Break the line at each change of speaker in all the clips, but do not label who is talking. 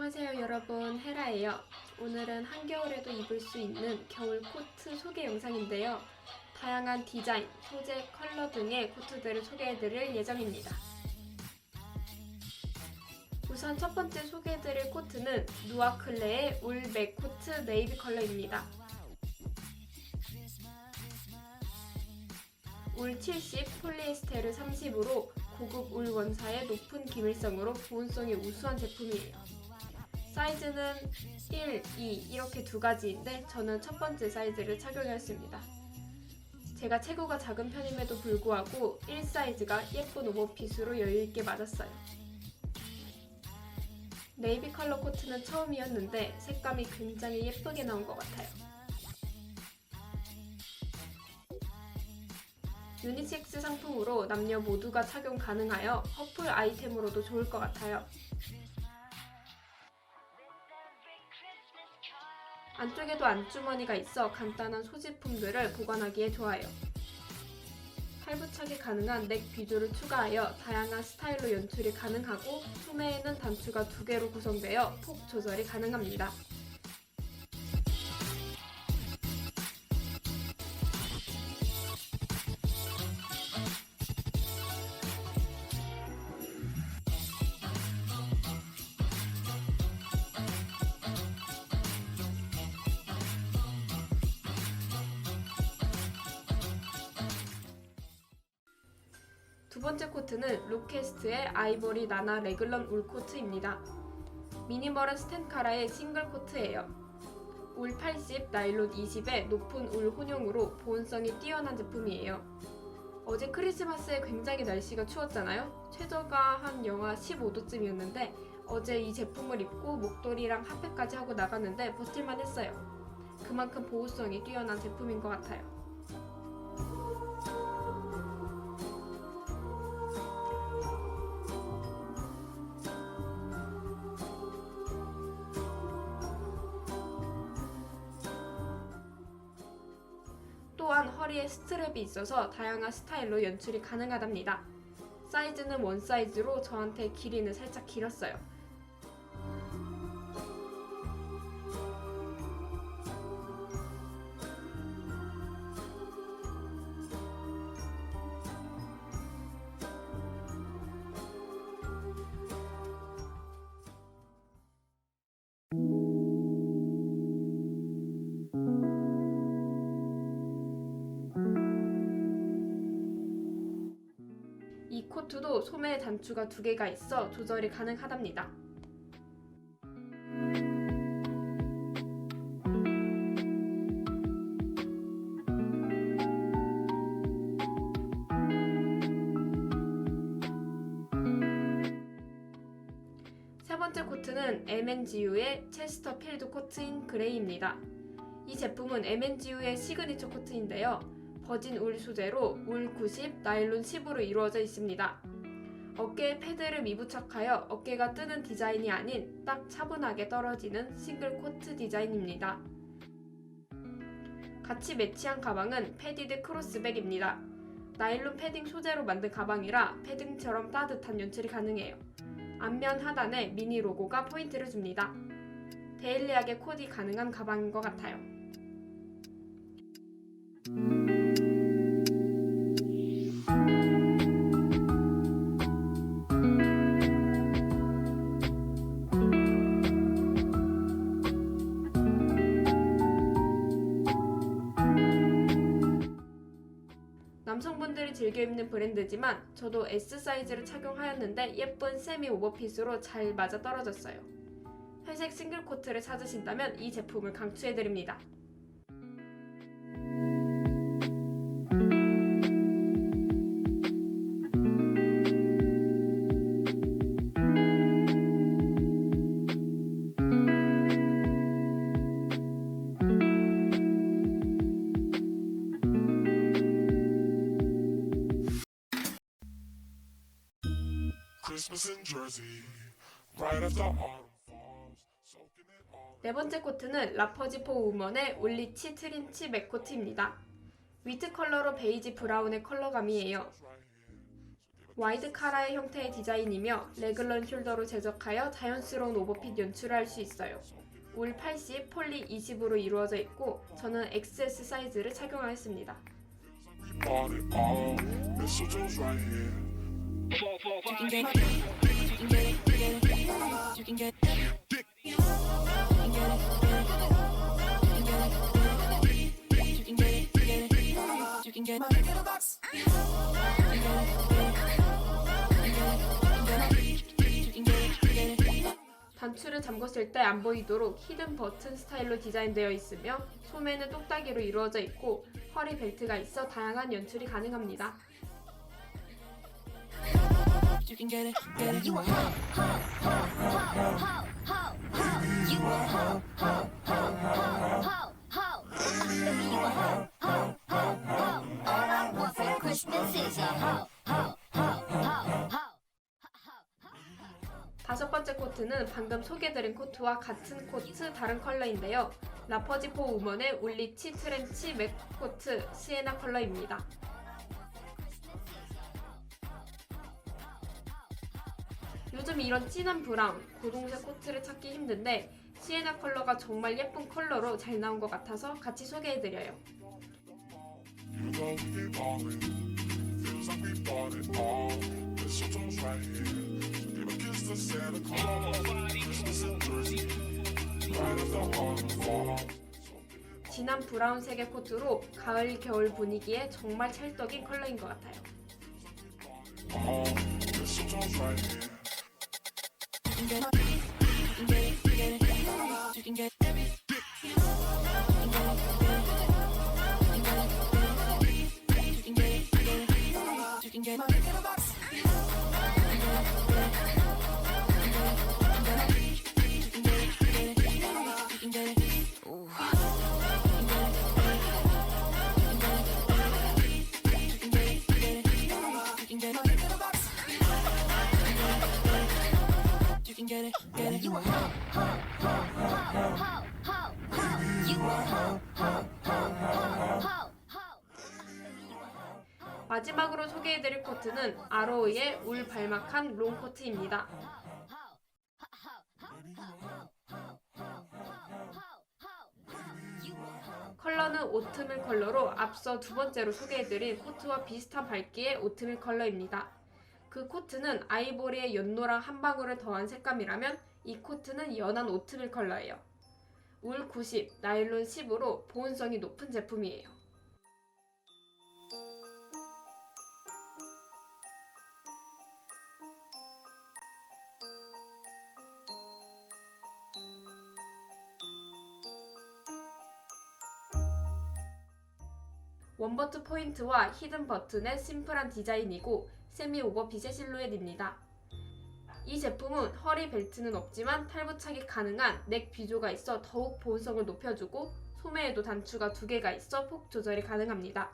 안녕하세요 여러분 헤라예요. 오늘은 한겨울에도 입을 수 있는 겨울 코트 소개 영상인데요. 다양한 디자인, 소재, 컬러 등의 코트들을 소개해드릴 예정입니다. 우선 첫 번째 소개해드릴 코트는 누아클레의 울맥 코트 네이비 컬러입니다. 울 70, 폴리에스테르 30으로 고급 울 원사의 높은 기밀성으로 보온성이 우수한 제품이에요. 사이즈는 1, 2 이렇게 두 가지인데 저는 첫 번째 사이즈를 착용했습니다. 제가 체구가 작은 편임에도 불구하고 1 사이즈가 예쁜 오버핏으로 여유있게 맞았어요. 네이비 컬러 코트는 처음이었는데 색감이 굉장히 예쁘게 나온 것 같아요. 유니섹스 상품으로 남녀 모두가 착용 가능하여 커플 아이템으로도 좋을 것 같아요. 안주머니가 있어 간단한 소지품들을 보관하기에 좋아요. 팔부착이 가능한 넥 비조를 추가하여 다양한 스타일로 연출이 가능하고 소매에는 단추가 두 개로 구성되어 폭 조절이 가능합니다. 번째 코트는 루캐스트의 아이보리 나나 레글런 울 코트입니다. 미니멀한 스탠카라의 싱글 코트예요. 울 80, 나일론 20의 높은 울 혼용으로 보온성이 뛰어난 제품이에요. 어제 크리스마스에 굉장히 날씨가 추웠잖아요. 최저가 한 영하 15도쯤이었는데 어제 이 제품을 입고 목도리랑 핫팩까지 하고 나갔는데 버틸만 했어요. 그만큼 보호성이 뛰어난 제품인 것 같아요. 허리에 스트랩이 있어서 다양한 스타일로 연출이 가능하답니다. 사이즈는 원 사이즈로 저한테 길이는 살짝 길었어요. 코트도 소매 단추가 두 개가 있어 조절이 가능하답니다. 세 번째 코트는 MNGU의 체스터 필드 코트인 그레이입니다. 이 제품은 MNGU의 시그니처 코트인데요. 버진 울 소재로 울 90, 나일론 10으로 이루어져 있습니다. 어깨에 패드를 미부착하여 어깨가 뜨는 디자인이 아닌 딱 차분하게 떨어지는 싱글 코트 디자인입니다. 같이 매치한 가방은 패디드 크로스백입니다. 나일론 패딩 소재로 만든 가방이라 패딩처럼 따뜻한 연출이 가능해요. 앞면 하단에 미니 로고가 포인트를 줍니다. 데일리하게 코디 가능한 가방인 것 같아요. 남성분들이 즐겨 입는 브랜드지만 저도 S 사이즈를 착용하였는데 예쁜 세미 오버핏으로 잘 맞아 떨어졌어요. 회색 싱글 코트를 찾으신다면 이 제품을 강추해드립니다. 네 번째 코트는 라퍼지 포 우먼의 올리치 트림치 맥코트입니다. 위트 컬러로 베이지 브라운의 컬러감이에요. 와이드 카라의 형태의 디자인이며 레글런 숄더로 제작하여 자연스러운 오버핏 연출을 할 수 있어요. 울 80, 폴리 20으로 이루어져 있고 저는 XS 사이즈를 착용하였습니다. 단추를 잠궜을 때 안 보이도록 히든 버튼 스타일로 디자인되어 있으며 소매는 똑딱이로 이루어져 있고 허리 벨트가 있어 다양한 연출이 가능합니다.
You can get it. Get it.
You a hoe, hoe, hoe, hoe, hoe, hoe, hoe. You a hoe, hoe, hoe, hoe, hoe, hoe. Baby, you a hoe, hoe, hoe, hoe. All I want for Christmas is a hoe, hoe, hoe, hoe, hoe.
다섯 번째 코트는 방금 소개드린 코트와 같은 코트 다른 컬러인데요. 라퍼지포 우먼의 울리치 트렌치 맥 코트 시에나 컬러입니다. 요즘 이런 진한 브라운, 고동색 코트를 찾기 힘든데 시에나 컬러가 정말 예쁜 컬러로 잘 나온 것 같아서 같이 소개해드려요. 진한 브라운색의 코트로 가을, 겨울 분위기에 정말 찰떡인 컬러인 것 같아요.
and then I get it. Get it.
You a hoe, hoe, hoe, hoe, hoe, hoe, hoe. You a hoe, hoe, hoe, hoe, hoe, hoe.
마지막으로 소개해드릴 코트는 아로우의 울 발막한 롱 코트입니다. 컬러는 오트밀 컬러로 앞서 두 번째로 소개해드린 코트와 비슷한 밝기의 오트밀 컬러입니다. 그 코트는 아이보리의 연노랑 한 방울을 더한 색감이라면 이 코트는 연한 오트밀 컬러예요. 울 90, 나일론 10으로 보온성이 높은 제품이에요. 원버튼 포인트와 히든 버튼의 심플한 디자인이고 세미 오버핏의 실루엣입니다. 이 제품은 허리 벨트는 없지만 탈부착이 가능한 넥 비조가 있어 더욱 보온성을 높여주고 소매에도 단추가 두 개가 있어 폭 조절이 가능합니다.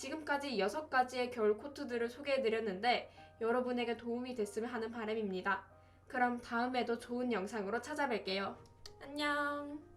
지금까지 6가지의 겨울 코트들을 소개해드렸는데 여러분에게 도움이 됐으면 하는 바람입니다. 그럼 다음에도 좋은 영상으로 찾아뵐게요. 안녕!